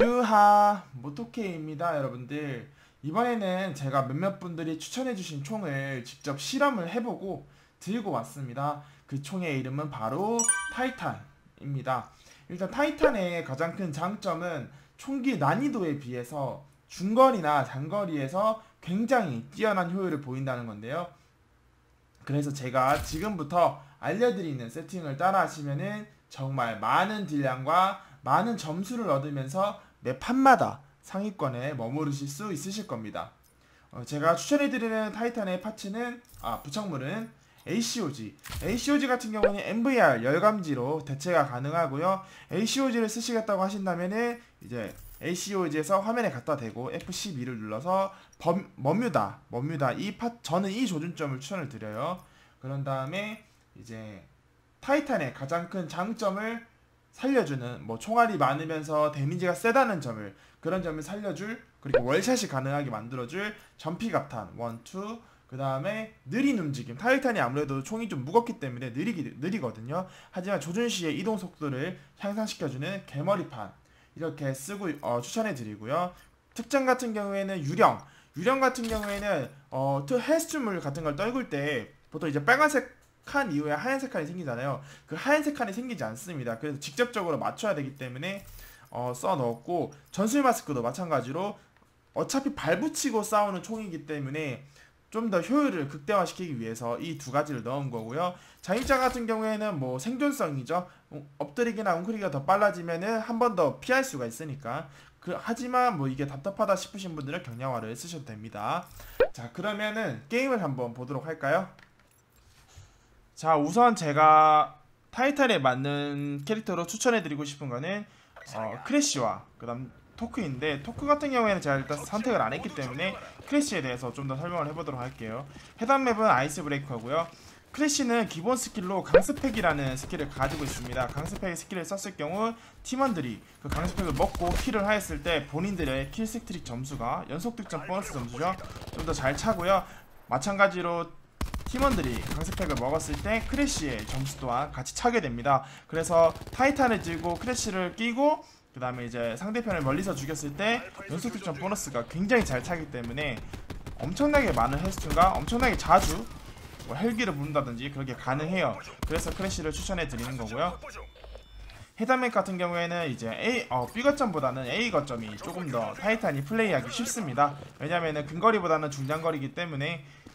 유하 모토케입니다 여러분들. 이번에는 제가 몇몇 분들이 추천해주신 총을 직접 실험을 해보고 들고 왔습니다. 그 총의 이름은 바로 타이탄입니다. 일단 타이탄의 가장 큰 장점은 총기 난이도에 비해서 중거리나 장거리에서 굉장히 뛰어난 효율을 보인다는 건데요. 그래서 제가 지금부터 알려드리는 세팅을 따라 하시면은 정말 많은 딜량과 많은 점수를 얻으면서 매 판마다 상위권에 머무르실 수 있으실 겁니다. 어, 제가 추천해드리는 타이탄의 파츠는 아 부착물은 ACOG. ACOG 같은 경우는 MVR 열감지로 대체가 가능하고요. ACOG를 쓰시겠다고 하신다면은 이제 ACOG에서 화면에 갖다 대고 F12를 눌러서 범, 머뮤다, 머뮤다 이 파, 저는 이 조준점을 추천을 드려요. 그런 다음에 이제 타이탄의 가장 큰 장점을 살려주는 뭐 총알이 많으면서 데미지가 세다는 점을 그런 점을 살려줄 그리고 월샷이 가능하게 만들어줄 점피 갑탄 원투 그 다음에 느린 움직임. 타이탄이 아무래도 총이 좀 무겁기 때문에 느리기, 느리거든요. 하지만 조준 시의 이동 속도를 향상시켜주는 개머리판. 이렇게 쓰고 어, 추천해 드리고요. 특장 같은 경우에는 유령. 유령 같은 경우에는 어, 헬스춤물 같은 걸 떨굴 때 보통 이제 빨간색 칸 이후에 하얀색 칸이 생기잖아요. 그 하얀색 칸이 생기지 않습니다. 그래서 직접적으로 맞춰야 되기 때문에 어, 써 넣었고 전술 마스크도 마찬가지로 어차피 발붙이고 싸우는 총이기 때문에 좀 더 효율을 극대화시키기 위해서 이 두 가지를 넣은 거고요. 자입자 같은 경우에는 뭐 생존성이죠. 엎드리기나 웅크리기가 더 빨라지면은 한 번 더 피할 수가 있으니까. 그, 하지만 뭐 이게 답답하다 싶으신 분들은 경량화를 쓰셔도 됩니다. 자 그러면은 게임을 한번 보도록 할까요? 자 우선 제가 타이틀에 맞는 캐릭터로 추천해드리고 싶은 거는 어, 크래쉬와 그 다음 토크인데 토크 같은 경우에는 제가 일단 선택을 안 했기 때문에 크래쉬에 대해서 좀 더 설명을 해보도록 할게요. 해당 맵은 아이스 브레이커고요. 크래쉬는 기본 스킬로 강스팩이라는 스킬을 가지고 있습니다. 강스팩 스킬을 썼을 경우 팀원들이 그 강스팩을 먹고 킬을 하였을 때 본인들의 킬 스트릭 점수가 연속 득점 보너스 점수죠. 좀 더 잘 차고요. 마찬가지로 팀원들이 강스팩을 먹었을 때 크래쉬의 점수 또한 같이 차게 됩니다. 그래서 타이탄을 들고 크래쉬를 끼고 그 다음에 이제 상대편을 멀리서 죽였을 때 연속 득점 보너스가 굉장히 잘 차기 때문에 엄청나게 많은 헬스tun과 엄청나게 자주 뭐 헬기를 부른다든지 그렇게 가능해요. 그래서 크래쉬를 추천해 드리는 거고요. 맵 같은 경우에는 이제 A, 어, B 거점보다는 A 거점이 조금 더 타이탄이 플레이하기 쉽습니다. 왜냐면은 근거리보다는 중장거리이기 때문에 어,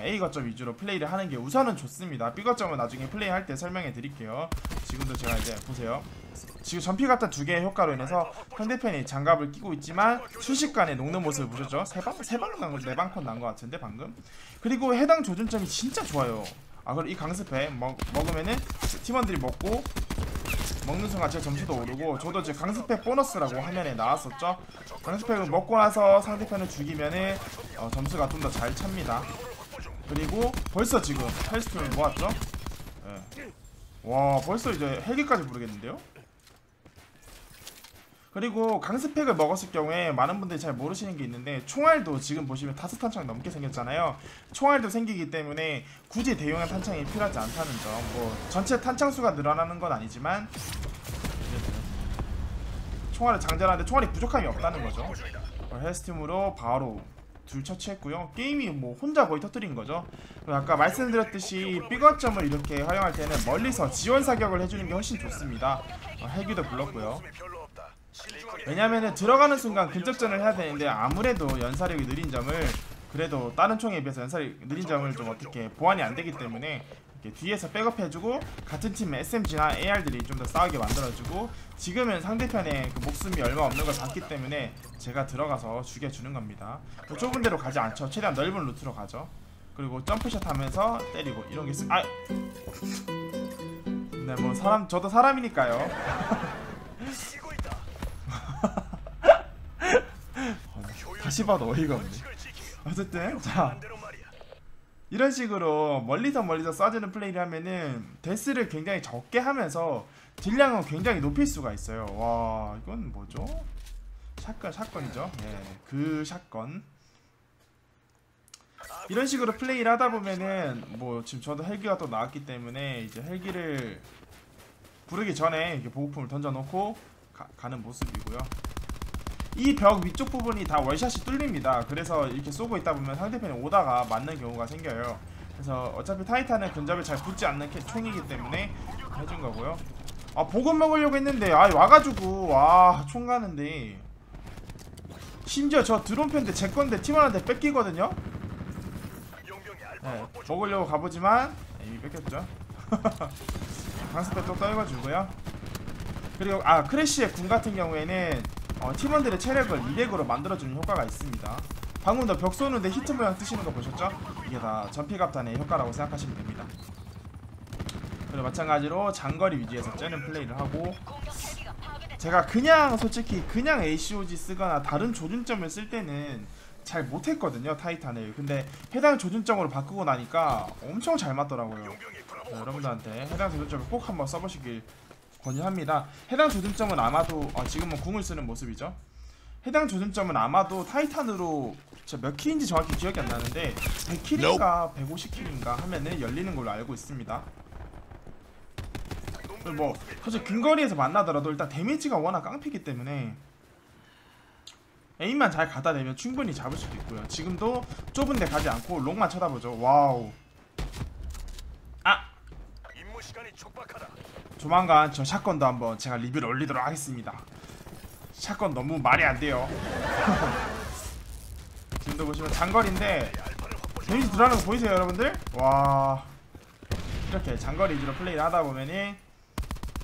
A 거점 위주로 플레이를 하는 게 우선은 좋습니다. B 거점은 나중에 플레이할 때 설명해 드릴게요. 지금도 제가 이제 보세요. 지금 전피 같은 두 개의 효과로 인해서 상대편이 장갑을 끼고 있지만 순식간에 녹는 모습을 보셨죠? 세방 세방 난 거, 네방 컷 난 것 같은데 방금. 그리고 해당 조준점이 진짜 좋아요. 아 그리고 이 강습회 먹, 먹으면은 팀원들이 먹고 먹는 순간 제 점수도 오르고 저도 지금 강습팩 보너스라고 화면에 나왔었죠 강습팩을 먹고 나서 상대편을 죽이면은 어, 점수가 좀 더 잘 찹니다 그리고 벌써 지금 헬스톤을 모았죠? 네. 와 벌써 이제 헬기까지 부르겠는데요? 그리고 강스팩을 먹었을 경우에 많은 분들이 잘 모르시는 게 있는데 총알도 지금 보시면 다섯 탄창 넘게 생겼잖아요 총알도 생기기 때문에 굳이 대용량 탄창이 필요하지 않다는 점뭐 전체 탄창 수가 늘어나는 건 아니지만 총알을 장전하는데 총알이 부족함이 없다는 거죠 헬스팀으로 바로 둘 처치했고요. 게임이 뭐 혼자 거의 터뜨린 거죠. 아까 말씀드렸듯이 삐거점을 이렇게 활용할 때는 멀리서 지원 사격을 해주는 게 훨씬 좋습니다. 어, 헬기도 불렀고요. 왜냐면은 들어가는 순간 근접전을 해야 되는데 아무래도 연사력이 느린 점을 그래도 다른 총에 비해서 연사력이 느린 점을 좀 어떻게 보완이 안 되기 때문에 뒤에서 백업해주고 같은 팀 SMG나 AR들이 좀 더 싸우게 만들어주고 지금은 상대편의 그 목숨이 얼마 없는 걸 봤기 때문에 제가 들어가서 죽여주는 겁니다. 뭐 좁은 데로 가지 않죠. 최대한 넓은 루트로 가죠. 그리고 점프샷 하면서 때리고 이런 게 있어 아! 네 뭐 사람 저도 사람이니까요. 다시 봐도 어이가 없네. 어쨌든 자 이런 식으로 멀리서 멀리서 쏴주는 플레이를 하면은 데스를 굉장히 적게 하면서 딜량은 굉장히 높일 수가 있어요. 와 이건 뭐죠? 샷건 샷건이죠. 예, 그 샷건. 이런 식으로 플레이를 하다 보면은 뭐 지금 저도 헬기가 또 나왔기 때문에 이제 헬기를 부르기 전에 이렇게 보급품을 던져놓고 가, 는 모습이고요 이 벽 위쪽 부분이 다 월샷이 뚫립니다. 그래서 이렇게 쏘고 있다 보면 상대편이 오다가 맞는 경우가 생겨요. 그래서 어차피 타이탄은 근접에 잘 붙지 않는 총이기 때문에 해준 거고요. 아 보급 먹으려고 했는데 아 와가지고 와총 가는데. 심지어 저 드론 편데 제 건데 팀원한테 뺏기거든요? 네, 먹으려고 가보지만 네, 이미 뺏겼죠? 강습도 또 떨궈주고요. 그리고 아 크래쉬의 궁 같은 경우에는 어, 팀원들의 체력을 200으로 만들어주는 효과가 있습니다. 방금 너 벽 쏘는데 히트 모양 뜨시는 거 보셨죠? 이게 다 전피갑탄의 효과라고 생각하시면 됩니다. 그리고 마찬가지로 장거리 위주에서 째는 플레이를 하고 제가 그냥 솔직히 그냥 ACOG 쓰거나 다른 조준점을 쓸 때는 잘 못했거든요 타이탄을. 근데 해당 조준점으로 바꾸고 나니까 엄청 잘 맞더라고요. 자, 여러분들한테 해당 조준점을 꼭 한번 써보시길 권유합니다. 해당 조준점은 아마도 아, 지금은 궁을 쓰는 모습이죠. 해당 조준점은 아마도 타이탄으로 몇 킬인지 정확히 기억이 안 나는데 100킬인가 150킬인가 하면은 열리는 걸로 알고 있습니다. 뭐 사실 근거리에서 만나더라도 일단 데미지가 워낙 깡패기 때문에 에임만 잘 가다 내면 충분히 잡을 수도 있고요. 지금도 좁은 데 가지 않고 롱만 쳐다보죠. 와우. 아! 임무 시간이 촉박하다. 조만간 저 샷건도 한번 제가 리뷰를 올리도록 하겠습니다. 샷건 너무 말이 안 돼요. 지금도 보시면 장거리인데 데미지 들어가는 거 보이세요 여러분들? 와. 이렇게 장거리 위주로 플레이를 하다 보면이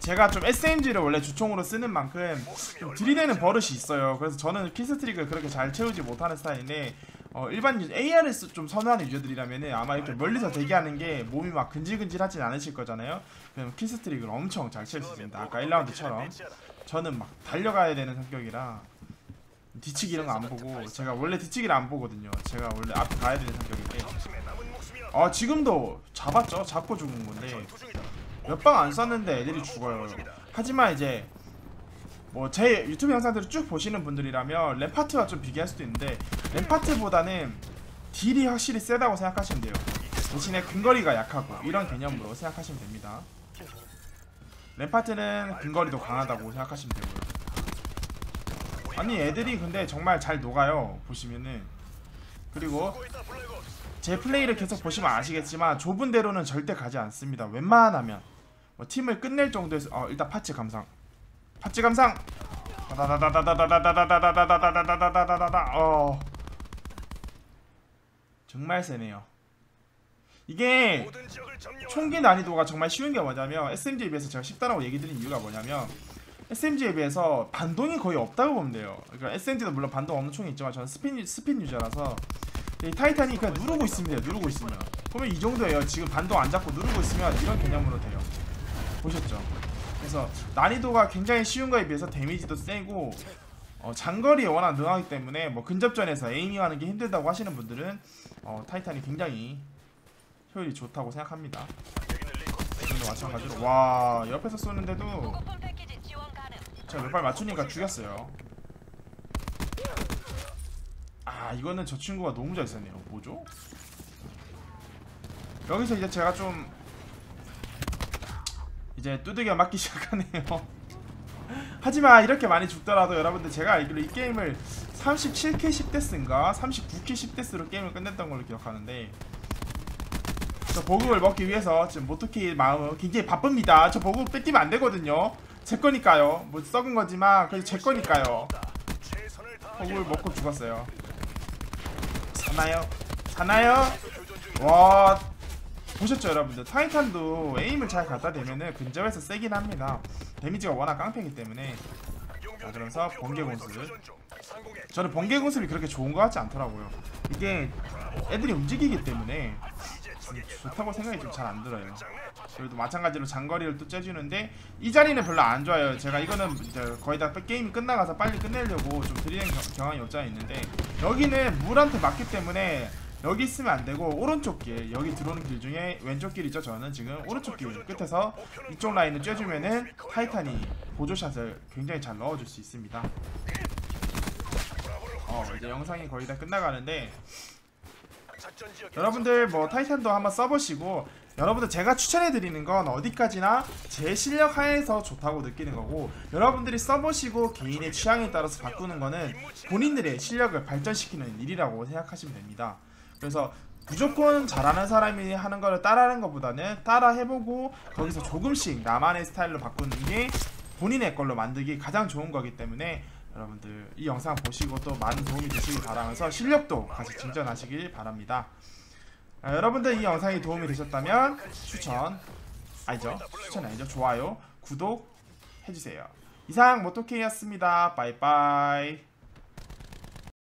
제가 좀 SMG를 원래 주총으로 쓰는 만큼 좀 들이대는 버릇이 있어요. 그래서 저는 킬스트릭을 그렇게 잘 채우지 못하는 스타일인데 어, 일반 유저, ARS 좀 선호하는 유저들이라면 아마 이렇게 네. 멀리서 대기하는 게 몸이 막 근질근질하진 않으실 거잖아요. 그럼 키스트릭을 엄청 잘 칠 수 있습니다. 아까 1라운드처럼 저는 막 달려가야 되는 성격이라 뒤치기 이런 거 안 보고 제가 원래 뒤치기를 안 보거든요. 제가 원래 앞에 가야 되는 성격인데 아 지금도 잡았죠? 잡고 죽은 건데 몇 방 안 쐈는데 애들이 죽어요. 하지만 이제 뭐 제 유튜브 영상들을 쭉 보시는 분들이라면 램파트와 좀 비교할 수도 있는데 램파트보다는 딜이 확실히 세다고 생각하시면 돼요. 대신에 근거리가 약하고 이런 개념으로 생각하시면 됩니다. 램파트는 근거리도 강하다고 생각하시면 되고요. 아니 애들이 근데 정말 잘 녹아요 보시면은. 그리고 제 플레이를 계속 보시면 아시겠지만 좁은 대로는 절대 가지 않습니다. 웬만하면. 뭐 팀을 끝낼 정도에서 어 일단 파츠 감상. 팥쥐 감상 다다다다다다다다다다다다다다다다다 어 정말 세네요 이게 총기 난이도가 정말 쉬운 게 뭐냐면 SMG에 비해서 제가 쉽다라고 얘기 드린 이유가 뭐냐면 SMG에 비해서 반동이 거의 없다고 보면 돼요 그러니까 SMG도 물론 반동 없는 총이 있지만 저는 스핀, 스핀 유저라서 타이탄이 그냥 누르고 있으면 돼요 누르고 있으면 그러면 이 정도예요 지금 반동 안 잡고 누르고 있으면 이런 개념으로 돼요 보셨죠? 그래서 난이도가 굉장히 쉬운 거에 비해서 데미지도 세고 어, 장거리에 워낙 능하기 때문에 뭐 근접전에서 에이밍하는 게 힘들다고 하시는 분들은 어, 타이탄이 굉장히 효율이 좋다고 생각합니다. 마찬가지로 와 옆에서 쏘는데도. 제가 몇 발 맞추니까 죽였어요. 아 이거는 저 친구가 너무 잘 쐈네요. 뭐죠? 여기서 이제 제가 좀 이제 두들겨 맞기 시작하네요. 하지만 이렇게 많이 죽더라도 여러분들 제가 알기로 이 게임을 37K 10데스인가 39K 10데스로 게임을 끝냈던 걸로 기억하는데 저 보급을 먹기 위해서 지금 모토키 마음은 굉장히 바쁩니다. 저 보급 뺏기면 안 되거든요. 제 거니까요. 뭐 썩은 거지만 그래도 제 거니까요. 보급을 먹고 죽었어요. 사나요? 사나요? 와 보셨죠 여러분들 타이탄도 에임을 잘 갖다 대면은 근접에서 세긴 합니다. 데미지가 워낙 깡패이기 때문에 자, 그래서 번개 공습. 교전 중. 상공의 저는 번개 공습이 그렇게 좋은 것 같지 않더라고요. 이게 애들이 움직이기 때문에 좋다고 생각이 좀 잘 안 들어요. 그래도 마찬가지로 장거리를 또 째주는데 이 자리는 별로 안 좋아요. 제가 이거는 거의 다 게임이 끝나가서 빨리 끝내려고 좀 드리는 경- 경향이 없지 않아 있는데 여기는 물한테 맞기 때문에 여기 있으면 안 되고 오른쪽 길 여기 들어오는 길 중에 왼쪽 길이죠. 저는 지금 오른쪽 길 끝에서 이쪽 라인을 쬐주면은 타이탄이 보조샷을 굉장히 잘 넣어줄 수 있습니다. 어 이제 영상이 거의 다 끝나가는데 여러분들 뭐 타이탄도 한번 써보시고 여러분들 제가 추천해드리는 건 어디까지나 제 실력 하에서 좋다고 느끼는 거고 여러분들이 써보시고 개인의 취향에 따라서 바꾸는 거는 본인들의 실력을 발전시키는 일이라고 생각하시면 됩니다. 그래서 무조건 잘하는 사람이 하는 거를 따라하는 것보다는 따라 해보고 거기서 조금씩 나만의 스타일로 바꾸는 게 본인의 걸로 만들기 가장 좋은 거기 때문에 여러분들 이 영상 보시고 또 많은 도움이 되시길 바라면서 실력도 같이 증전하시길 바랍니다. 아, 여러분들 이 영상이 도움이 되셨다면 추천 아니죠? 추천 아니죠? 좋아요 구독 해주세요. 이상 모토케이였습니다. 빠이빠이